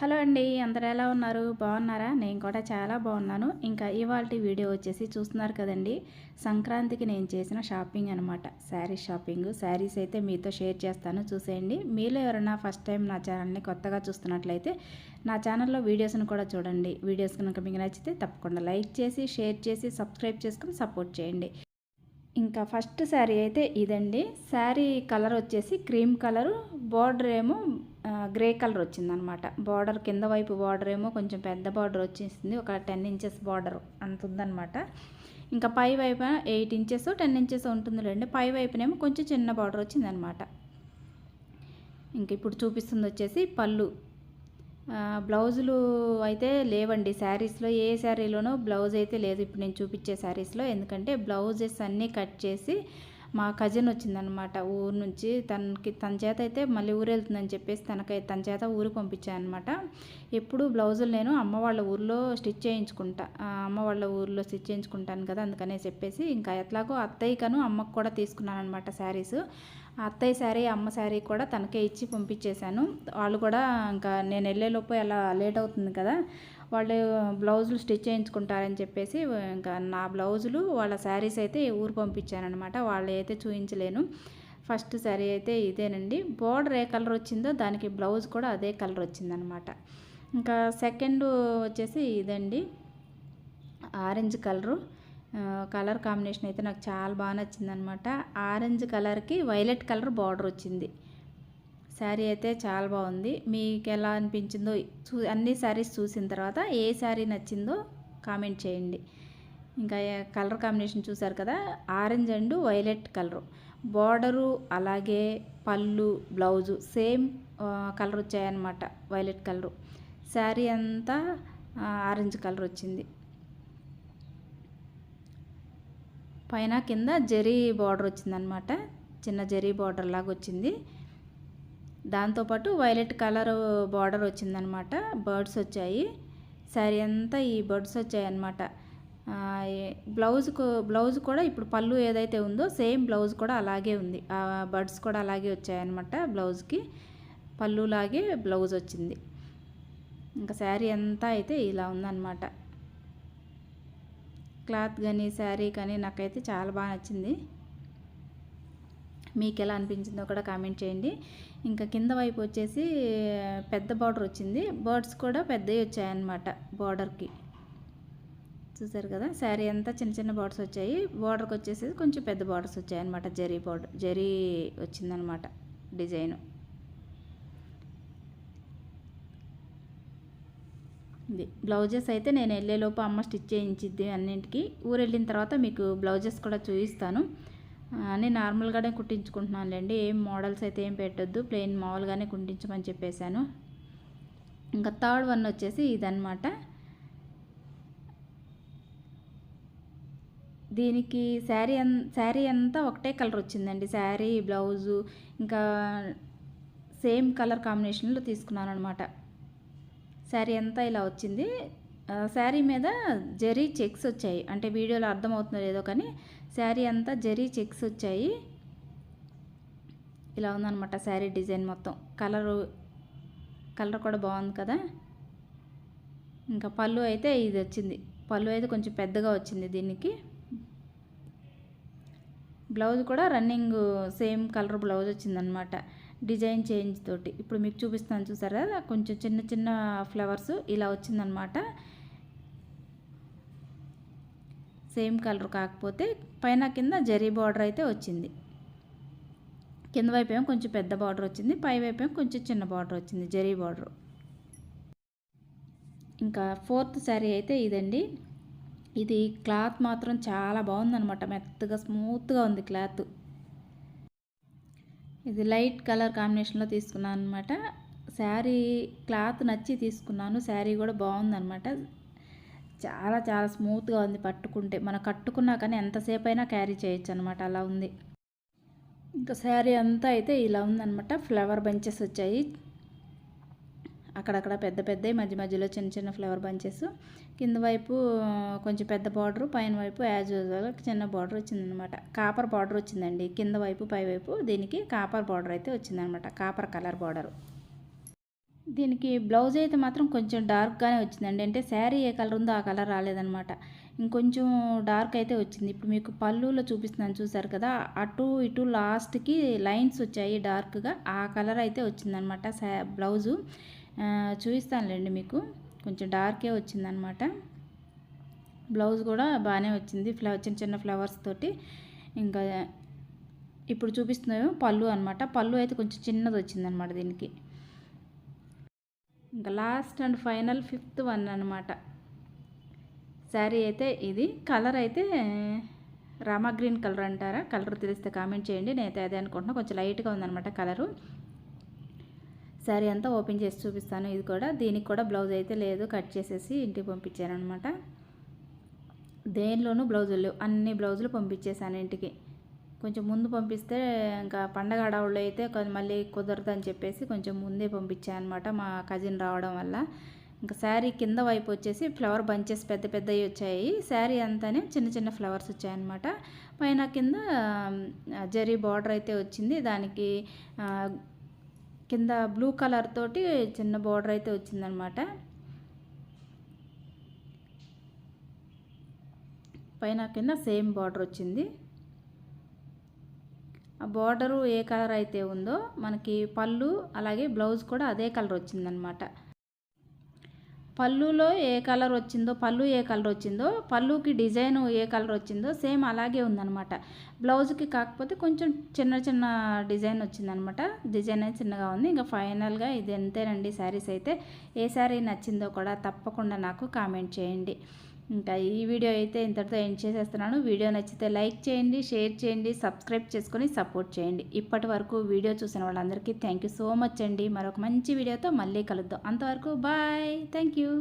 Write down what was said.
Hello అండి అందరు ఎలా ఉన్నారు? బాగున్నారా? నేను కూడా చాలా బాగున్నాను. ఇంకా ఇవాళ వీడియో వచ్చేసి చూస్తున్నారు కదండి. సంక్రాంతికి నేను చేసిన షాపింగ్ అనమాట శారీ షాపింగ్. శారీస్ అయితే మీతో షేర్ చేస్తాను. చూసేయండి. మీలో ఎవరైనా ఫస్ట్ టైం నా ఛానల్ని కొత్తగా చూస్తున్నట్లయితే నా ఛానల్లో వీడియోస్ని కూడా చూడండి. వీడియోస్ కనుక మీకు నచ్చితే తప్పకుండా లైక్ చేసి షేర్ చేసి సబ్స్క్రైబ్ చేసుకుని సపోర్ట్ చేయండి. ఇంకా ఫస్ట్ శారీ అయితే ఇదండి. శారీ కలర్ వచ్చేసి క్రీమ్ కలరు. బార్డర్ ఏమో గ్రే కలర్ వచ్చిందనమాట. బార్డర్ కింద వైపు బార్డర్ ఏమో కొంచెం పెద్ద బార్డర్ వచ్చేసింది. ఒక టెన్ ఇంచెస్ బార్డర్ అంత ఇంకా పై వైపు ఎయిట్ ఇంచెస్ టెన్ ఇంచెస్ ఉంటుందిలేండి. పై వైపునేమో కొంచెం చిన్న బార్డర్ వచ్చిందనమాట. ఇంక ఇప్పుడు చూపిస్తుంది వచ్చేసి పళ్ళు. బ్లౌజులు అయితే లేవండి. శారీస్లో ఏ శారీలోనూ బ్లౌజ్ అయితే లేదు. ఇప్పుడు నేను చూపించే శారీస్లో. ఎందుకంటే బ్లౌజెస్ అన్నీ కట్ చేసి మా కజిన్ వచ్చిందనమాట ఊరు నుంచి. తనకి తన చేత అయితే మళ్ళీ ఊరు వెళ్తుందని చెప్పేసి తనకై తన చేత ఊరు పంపించాను అనమాట ఎప్పుడు బ్లౌజులు నేను అమ్మ వాళ్ళ ఊర్లో స్టిచ్ చేయించుకుంటా. అమ్మ వాళ్ళ ఊర్లో స్టిచ్ చేయించుకుంటాను కదా అందుకనే చెప్పేసి ఇంకా ఎట్లాగో అత్తయ్యకను అమ్మకు కూడా తీసుకున్నాను అనమాట శారీస్ అత్తయ్య శారీ అమ్మ శారీ కూడా తనకే ఇచ్చి పంపించేశాను. వాళ్ళు కూడా ఇంకా నేను వెళ్ళేలోపు ఎలా లేట్ అవుతుంది కదా వాళ్ళు బ్లౌజులు స్టిచ్ చేయించుకుంటారని చెప్పేసి ఇంకా నా బ్లౌజులు వాళ్ళ శారీస్ అయితే ఊరు పంపించానమాట వాళ్ళు అయితే చూపించలేను ఫస్ట్ శారీ అయితే ఇదేనండి. బోర్డర్ ఏ కలర్ వచ్చిందో దానికి బ్లౌజ్ కూడా అదే కలర్ వచ్చిందనమాట ఇంకా సెకండ్ వచ్చేసి ఇదండి. Orange colour. కలర్ కాంబినేషన్ అయితే నాకు చాలా బాగా నచ్చిందనమాట ఆరెంజ్ కలర్కి వైలెట్ కలర్ బార్డర్ వచ్చింది. శారీ అయితే చాలా బాగుంది. మీకు ఎలా అనిపించిందో చూ అన్ని శారీస్ చూసిన తర్వాత ఏ శారీ నచ్చిందో కామెంట్ చేయండి. ఇంకా కలర్ కాంబినేషన్ చూసారు కదా orange and violet colour. Border అలాగే పళ్ళు బ్లౌజు సేమ్ కలర్ వచ్చాయన్నమాట వైలెట్ కలరు. శారీ అంతా ఆరెంజ్ కలర్ వచ్చింది. పైన కింద జరీ బార్డర్ వచ్చిందనమాట చిన్న జరీ బార్డర్ లాగా వచ్చింది. దాంతోపాటు వైలెట్ కలర్ బార్డర్ వచ్చిందనమాట. బర్డ్స్ వచ్చాయి. శారీ అంతా ఈ బర్డ్స్ వచ్చాయి అనమాట బ్లౌజ్కు బ్లౌజ్ కూడా ఇప్పుడు పళ్ళు ఏదైతే ఉందో సేమ్ బ్లౌజ్ కూడా అలాగే ఉంది. ఆ బర్డ్స్ కూడా అలాగే వచ్చాయన్నమాట బ్లౌజ్కి పళ్ళులాగే బ్లౌజ్ వచ్చింది. ఇంకా శారీ అంతా అయితే ఇలా ఉందన్నమాట. క్లాత్ కానీ శారీ కానీ నాకైతే చాలా బాగా నచ్చింది. మీకు ఎలా అనిపించిందో కూడా కామెంట్ చేయండి. ఇంకా కింద వైపు వచ్చేసి పెద్ద బార్డర్ వచ్చింది. బర్డ్స్ కూడా పెద్దవి వచ్చాయన్నమాట బార్డర్కి చూసారు కదా? శారీ అంతా చిన్న చిన్న బార్డర్స్ వచ్చాయి. బార్డర్కి వచ్చేసి కొంచెం పెద్ద బార్డర్స్ వచ్చాయన్నమాట. జరీ బార్డర్ జరీ వచ్చిందనమాట డిజైను ఇది బ్లౌజెస్ అయితే నేను వెళ్ళేలోపు అమ్మ స్టిచ్ చేయించిద్ది అన్నింటికి. ఊరు వెళ్ళిన తర్వాత మీకు బ్లౌజెస్ కూడా చూపిస్తాను. నేను నార్మల్గానే కుట్టించుకుంటున్నానులేండి. ఏం మోడల్స్ అయితే ఏం పెట్టొద్దు. ప్లెయిన్ మామూలుగానే కుట్టించమని చెప్పేశాను. ఇంకా థర్డ్ వన్ వచ్చేసి ఇదనమాట దీనికి శారీ అన్ శారీ అంతా ఒకటే కలర్ వచ్చిందండి. శారీ బ్లౌజు ఇంకా సేమ్ కలర్ కాంబినేషన్లో తీసుకున్నాను అనమాట శారీ అంతా ఇలా వచ్చింది. శారీ మీద జరీ చెక్స్ వచ్చాయి. అంటే వీడియోలో అర్థమవుతుందో లేదో కానీ శారీ అంతా జరీ చెక్స్ వచ్చాయి. ఇలా ఉందన్నమాట శారీ డిజైన్ మొత్తం. కలరు కలర్ కూడా బాగుంది కదా? ఇంకా పళ్ళు అయితే ఇది వచ్చింది. పళ్ళు అయితే కొంచెం పెద్దగా వచ్చింది దీనికి. బ్లౌజ్ కూడా రన్నింగ్ సేమ్ కలర్ బ్లౌజ్ వచ్చిందనమాట డిజైన్ చేంజ్ తోటి. ఇప్పుడు మీకు చూపిస్తాను చూసారా? కొంచెం చిన్న చిన్న ఫ్లవర్స్ ఇలా వచ్చిందనమాట సేమ్ కలర్ కాకపోతే పైన కింద జరీ బార్డర్ అయితే వచ్చింది. కింద వైపు ఏమో కొంచెం పెద్ద బార్డర్ వచ్చింది పై వైపు ఏమో కొంచెం చిన్న బార్డర్ వచ్చింది జరీ బార్డర్. ఇంకా ఫోర్త్ శారీ అయితే ఇదండి. ఇది క్లాత్ మాత్రం చాలా బాగుందనమాట మెత్తగా స్మూత్గా ఉంది క్లాత్. ఇది లైట్ కలర్ కాంబినేషన్లో తీసుకున్నాను అనమాట శారీ క్లాత్ నచ్చి తీసుకున్నాను శారీ కూడా బాగుందనమాట చాలా చాలా స్మూత్గా ఉంది పట్టుకుంటే. మనం కట్టుకున్నా కానీ ఎంతసేపు అయినా క్యారీ చేయొచ్చు అనమాట అలా ఉంది. ఇంకా శారీ అంతా అయితే ఇలా ఉందనమాట ఫ్లవర్ బంచెస్ వచ్చాయి. అక్కడక్కడ పెద్ద పెద్ద మధ్య మధ్యలో చిన్న చిన్న ఫ్లవర్ బంచెస్ కింద వైపు కొంచెం పెద్ద బార్డర్ పైన వైపు యాజ్ యూజువల్ చిన్న బార్డర్ వచ్చిందనమాట కాపర్ బార్డర్ వచ్చిందండి. కింద వైపు పై వైపు దీనికి కాపర్ బార్డర్ అయితే వచ్చిందనమాట కాపర్ కలర్ బార్డర్ దీనికి బ్లౌజ్ అయితే మాత్రం కొంచెం డార్క్గానే వచ్చిందండి. అంటే శారీ ఏ కలర్ ఉందో ఆ కలర్ రాలేదనమాట ఇంకొంచెం డార్క్ అయితే వచ్చింది. ఇప్పుడు మీకు పళ్ళులో చూపిస్తున్నాను చూసారు కదా అటు ఇటు లాస్ట్కి లైన్స్ వచ్చాయి డార్క్గా. ఆ కలర్ అయితే వచ్చిందనమాట శా బ్లౌజు. చూపిస్తానులేండి మీకు. కొంచెం డార్కే వచ్చిందనమాట బ్లౌజ్ కూడా బాగానే వచ్చింది. ఫ్లవర్ చిన్న చిన్న ఫ్లవర్స్ తోటి. ఇంకా ఇప్పుడు చూపిస్తున్నాము పళ్ళు అనమాట పళ్ళు అయితే కొంచెం చిన్నది వచ్చిందనమాట దీనికి. ఇంకా last and final fifth one అనమాట శారీ అయితే ఇది. కలర్ అయితే రామా గ్రీన్ కలర్ అంటారా? కలర్ తెలిస్తే కామెంట్ చేయండి. నేనైతే అదే అనుకుంటున్నా. కొంచెం లైట్గా ఉందన్నమాట కలరు. శారీ అంతా ఓపెన్ చేసి చూపిస్తాను. ఇది కూడా దీనికి కూడా బ్లౌజ్ అయితే లేదు. కట్ చేసేసి ఇంటికి పంపించాను అనమాట దేనిలోనూ బ్లౌజులు అన్ని బ్లౌజులు పంపించేశాను ఇంటికి. కొంచెం ముందు పంపిస్తే ఇంకా పండగ హడావుల్లో అయితే మళ్ళీ కుదరదు అని చెప్పేసి కొంచెం ముందే పంపించాను అనమాట మా కజిన్ రావడం వల్ల. ఇంకా శారీ కింద వైపు వచ్చేసి ఫ్లవర్ బంచెస్ పెద్ద పెద్దవి వచ్చాయి. శారీ అంతానే చిన్న చిన్న ఫ్లవర్స్ వచ్చాయన్నమాట. పైన కింద జరీ బార్డర్ అయితే వచ్చింది. దానికి కింద బ్లూ కలర్ తోటి చిన్న బార్డర్ అయితే వచ్చిందనమాట పైన కింద సేమ్ బార్డర్ వచ్చింది. బార్డరు ఏ కలర్ అయితే ఉందో మనకి పళ్ళు అలాగే బ్లౌజ్ కూడా అదే కలర్ వచ్చిందనమాట. పళ్ళులో ఏ కలర్ వచ్చిందో పళ్ళు ఏ కలర్ వచ్చిందో పళ్ళుకి డిజైన్ ఏ కలర్ వచ్చిందో సేమ్ అలాగే ఉందనమాట. బ్లౌజ్కి కాకపోతే కొంచెం చిన్న చిన్న డిజైన్ వచ్చిందనమాట. డిజైన్ అయితే చిన్నగా ఉంది. ఇంకా ఫైనల్గా ఇది ఎంతేనండి శారీస్ అయితే ఏ శారీ నచ్చిందో కూడా తప్పకుండా నాకు కామెంట్ చేయండి. ఇంకా ఈ వీడియో అయితే ఇంతటితో ఎండ్ చేసేస్తున్నాను. వీడియో నచ్చితే లైక్ చేయండి షేర్ చేయండి సబ్స్క్రైబ్ చేసుకొని సపోర్ట్ చేయండి. ఇప్పటి వరకు వీడియో చూసిన వాళ్ళందరికీ థ్యాంక్ యూ సో మచ్ అండి. మరొక మంచి వీడియోతో మళ్ళీ కలుద్దాం. అంతవరకు బాయ్. Thank you.